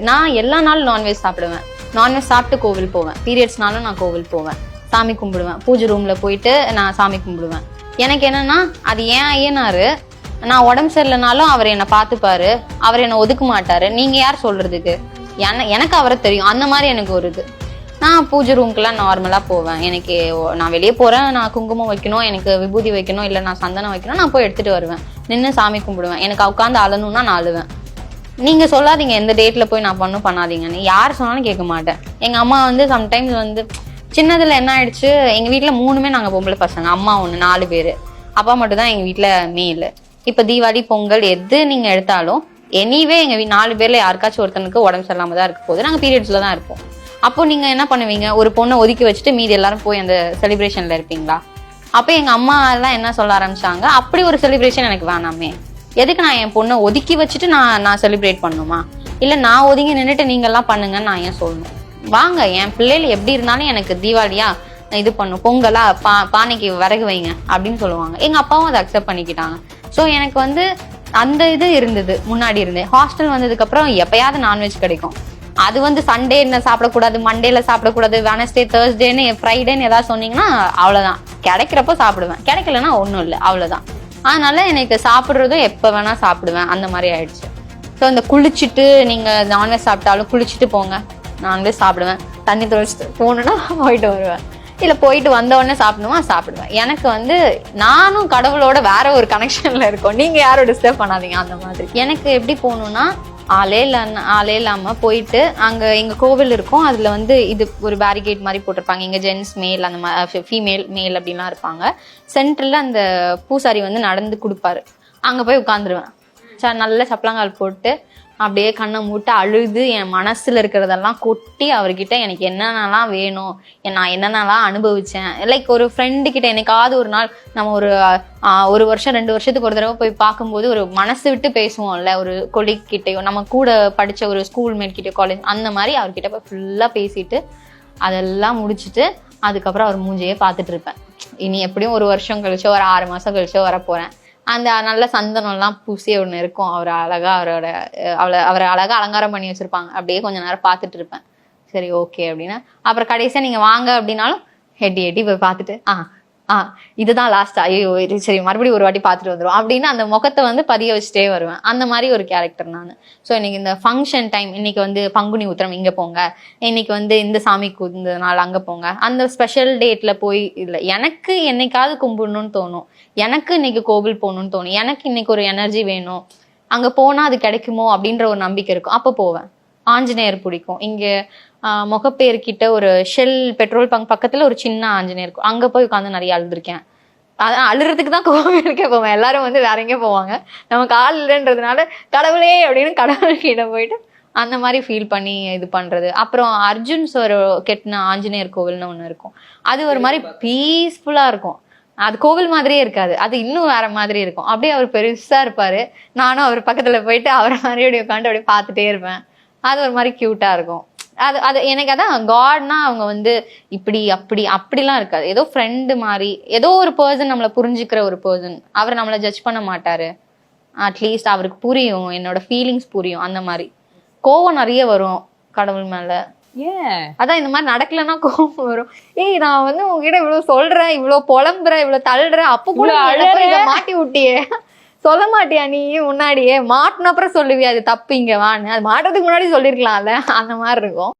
நான் எல்லா நாளும் நான்வெஜ் சாப்பிடுவேன். நான்வெஜ் சாப்பிட்டு கோவில் போவேன். பீரியட்ஸ்னாலும் நான் கோவில் போவேன். சாமி கும்பிடுவேன். பூஜை ரூம்ல போயிட்டு நான் சாமி கும்பிடுவேன். எனக்கு என்னன்னா அது ஏன் ஐயனாரு. நான் உடம்பு சரியில்லைனாலும் அவர் என்னை பார்த்துப்பாரு. அவர் என்னை ஒதுக்க மாட்டாரு. நீங்க யார் சொல்றதுக்கு? என எனக்கு அவரை தெரியும். அந்த மாதிரி எனக்கு ஒரு இது. நான் பூஜை ரூம்க்குலாம் நார்மலாக போவேன். எனக்கு நான் வெளியே போகிறேன் நான் குங்குமம் வைக்கணும். எனக்கு விபூதி வைக்கணும். இல்லை நான் சந்தனம் வைக்கணும். நான் போய் எடுத்துகிட்டு வருவேன். நின்று சாமி கும்பிடுவேன். எனக்கு உட்காந்து அழணும்னா நான் அழுவேன். நீங்க சொல்லாதீங்க எந்த டேட்ல போய் நான் பண்ணும் பண்ணாதீங்கன்னு. யார் சொன்னாலும் கேட்க மாட்டேன். எங்க அம்மா வந்து சம்டைம்ஸ் வந்து சின்னதுல என்ன ஆயிடுச்சு எங்க வீட்டுல மூணுமே நாங்க பொம்பளை பசங்க. அம்மா ஒண்ணு நாலு பேரு. அப்பா மட்டும் தான் எங்க வீட்டுல மேல் இப்ப தீபாவளி பொங்கல் எது நீங்க எடுத்தாலும் எனிவே எங்க நாலு பேர்ல யாருக்காச்சும் ஒருத்தனுக்கு உடம்பு சரியில்லாம தான் இருக்க போகுது. நாங்க பீரியட்ஸ்ல தான் இருப்போம். அப்போ நீங்க என்ன பண்ணுவீங்க? ஒரு பொண்ணை ஒதுக்கி வச்சுட்டு மீதி எல்லாரும் போய் அந்த செலிப்ரேஷன்ல இருப்பீங்களா? அப்போ எங்க அம்மா எல்லாம் என்ன சொல்ல ஆரம்பிச்சாங்க? அப்படி ஒரு செலிப்ரேஷன் எனக்கு வேணாமே. எதுக்கு நான் என் பொண்ணை ஒதுக்கி வச்சுட்டு நான் நான் செலிப்ரேட் பண்ணுமா? இல்லை நான் ஒதுங்கி நின்றுட்டு நீங்கள்லாம் பண்ணுங்கன்னு நான் ஏன் சொல்லணும்? வாங்க என் பிள்ளைகள் எப்படி இருந்தாலும் எனக்கு தீபாவளியா இது பண்ணும் பொங்கலா பா பானைக்கு விறகு வைங்க அப்படின்னு சொல்லுவாங்க. எங்க அப்பாவும் அதை அக்செப்ட் பண்ணிக்கிட்டாங்க. ஸோ எனக்கு வந்து அந்த இது இருந்தது முன்னாடி இருந்தேன் ஹாஸ்டல் வந்ததுக்கு அப்புறம் எப்பயாவது நான்வெஜ் கிடைக்கும். அது வந்து சண்டே என்ன சாப்பிடக்கூடாது மண்டேல சாப்பிடக்கூடாது வெனஸ்டே தேர்ஸ்டேன்னு ஃப்ரைடேன்னு ஏதாவது சொன்னீங்கன்னா அவ்வளவுதான். கிடைக்கிறப்போ சாப்பிடுவேன். கிடைக்கலன்னா ஒன்றும் இல்லை அவ்வளவுதான். அதனால எனக்கு சாப்பிட்றதும் எப்போ வேணால் சாப்பிடுவேன். அந்த மாதிரி ஆயிடுச்சு. ஸோ இந்த குளிச்சுட்டு நீங்கள் நான்வெஜ் சாப்பிட்டாலும் குளிச்சுட்டு போங்க. நான்வெஜ் சாப்பிடுவேன். தண்ணி தொலைச்சிட்டு போகணுன்னா போயிட்டு வருவேன். இல்லை போயிட்டு வந்த உடனே சாப்பிடுவேன். எனக்கு வந்து நானும் கடவுளோட வேற ஒரு கனெக்ஷன்ல இருக்கோம். நீங்க யாரும் டிஸ்டர்ப் பண்ணாதீங்க அந்த மாதிரி. எனக்கு எப்படி போகணும்னா ஆளே இல்ல ஆளே இல்லாம போயிட்டு அங்க எங்க கோவில் இருக்கும். அதுல வந்து இது ஒரு பேரிகேட் மாதிரி போட்டிருப்பாங்க. இங்க ஜென்ஸ் மேல் அந்த மாதிரி ஃபீமேல் மேல் அப்படின்லாம் இருப்பாங்க. சென்டர்ல அந்த பூசாரி வந்து நடந்து கொடுப்பாரு. அங்க போய் உட்காந்துருவேன் ச நல்ல சப்பளங்கால் போட்டு அப்படியே கண்ணை மூட்டு அழுது என் மனசில் இருக்கிறதெல்லாம் கொட்டி அவர்கிட்ட எனக்கு என்னென்னலாம் வேணும்? நான் என்னென்னலாம் அனுபவித்தேன் லைக் ஒரு ஃப்ரெண்டு கிட்ட என்னைக்காவது ஒரு நாள் நம்ம ஒரு ஒரு வருஷம் ரெண்டு வருஷத்துக்கு ஒரு தடவை போய் பார்க்கும்போது ஒரு மனசு விட்டு பேசுவோம்ல ஒரு கொலிக் கிட்டேயோ நம்ம கூட படித்த ஒரு ஸ்கூல் மேட் காலேஜ் அந்த மாதிரி அவர்கிட்ட போய் ஃபுல்லாக பேசிட்டு அதெல்லாம் முடிச்சுட்டு அதுக்கப்புறம் அவர் மூஞ்சியே பார்த்துட்டு இருப்பேன். இனி எப்படியும் ஒரு வருஷம் கழிச்சோ ஒரு ஆறு மாதம் கழிச்சோ வர அந்த நல்ல சந்தனம்லாம் பூசி ஒன்று இருக்கும். அவர் அழகா அவரோட அவளை அவரை அழகா அலங்காரம் பண்ணி வச்சிருப்பாங்க. அப்படியே கொஞ்ச நேரம் பார்த்துட்டு இருப்பேன். சரி ஓகே அப்படின்னா. அப்புறம் கடைசியா நீங்க வாங்க அப்படின்னாலும் ஹெட்டி ஹெட்டி போய் பார்த்துட்டு ஆ ஆ இதுதான் லாஸ்ட் ஐயோ சரி மறுபடியும் ஒரு வாட்டி பார்த்துட்டு வந்துடும் அப்படின்னு அந்த முகத்தை வந்து பதிய வச்சுட்டே வருவேன். அந்த மாதிரி ஒரு கேரக்டர் நான். ஸோ இன்னைக்கு இந்த ஃபங்க்ஷன் டைம் இன்னைக்கு வந்து பங்குனி உத்திரம் இங்கே போங்க. இன்னைக்கு வந்து இந்த சாமிக்கு இந்த நாள் அங்கே போங்க. அந்த ஸ்பெஷல் டேட்ல போய் இல்லை எனக்கு என்னைக்காவது கும்பிடணும்னு தோணும். எனக்கு இன்னைக்கு கோவில் போகணும்னு தோணும். எனக்கு இன்னைக்கு ஒரு எனர்ஜி வேணும். அங்கே போனால் அது கிடைக்குமோ அப்படின்ற ஒரு நம்பிக்கை இருக்கும். அப்போ போவேன். ஆஞ்சநேயர் பிடிக்கும். இங்க ஆஹ், முகப்பேர் கிட்ட ஒரு ஷெல் பெட்ரோல் பங்க் பக்கத்துல ஒரு சின்ன ஆஞ்சநேயர் இருக்கும். அங்க போய் உட்காந்து நிறைய அழுதுருக்கேன். அதான் அழுறதுக்கு தான் கோவிலுக்கே போவேன் எல்லாரும் வந்து வேற எங்கேயும் போவாங்க. நமக்கு ஆள் இல்லைன்றதுனால கடவுளே அப்படின்னு கடவுள்கிட்ட போயிட்டு அந்த மாதிரி ஃபீல் பண்ணி இது பண்றது. அப்புறம் அர்ஜுன் சார் கெட்டின ஆஞ்சநேயர் கோவில்னு ஒன்று இருக்கும். அது ஒரு மாதிரி பீஸ்ஃபுல்லா இருக்கும். அது கோவில் மாதிரியே இருக்காது. அது இன்னும் வேற மாதிரி இருக்கும். அப்படியே அவர் பெருசா இருப்பாரு. நானும் அவர் பக்கத்துல போயிட்டு அவரை மாதிரி உட்காந்து அப்படியே பார்த்துட்டே இருப்பேன். அது ஒரு மாதிரி கியூட்டா இருக்கும். அது அது எனக்கு அதான் காட்னா அவங்க வந்து இப்படி அப்படி அப்படிலாம் இருக்காது. ஏதோ ஃப்ரெண்டு மாதிரி ஏதோ ஒரு பர்சன் நம்மளை புரிஞ்சுக்கிற ஒரு பர்சன் அவர் நம்மளை ஜட்ஜ் பண்ண மாட்டாரு. அட்லீஸ்ட் அவருக்கு புரியும் என்னோட ஃபீலிங்ஸ் புரியும் அந்த மாதிரி. கோவம் நிறைய வரும் கடவுள் மேல. அதான் இந்த மாதிரி நடக்கலன்னா கோவம் வரும். ஏய் நான் வந்து உங்ககிட்ட இவ்வளவு சொல்றேன் இவ்வளவு புலம்புறேன் இவ்வளவு தள்ளுறேன் அப்ப கூட மாட்டி விட்டியே. சொல்ல மாட்டியா நீ? முன்னாடியே. மாட்டினப்புறம் சொல்லுவியா? அது தப்பு இங்க வான்னு. அது மாட்டுறதுக்கு முன்னாடி சொல்லிருக்கலாம்ல. அந்த மாதிரி இருக்கும்.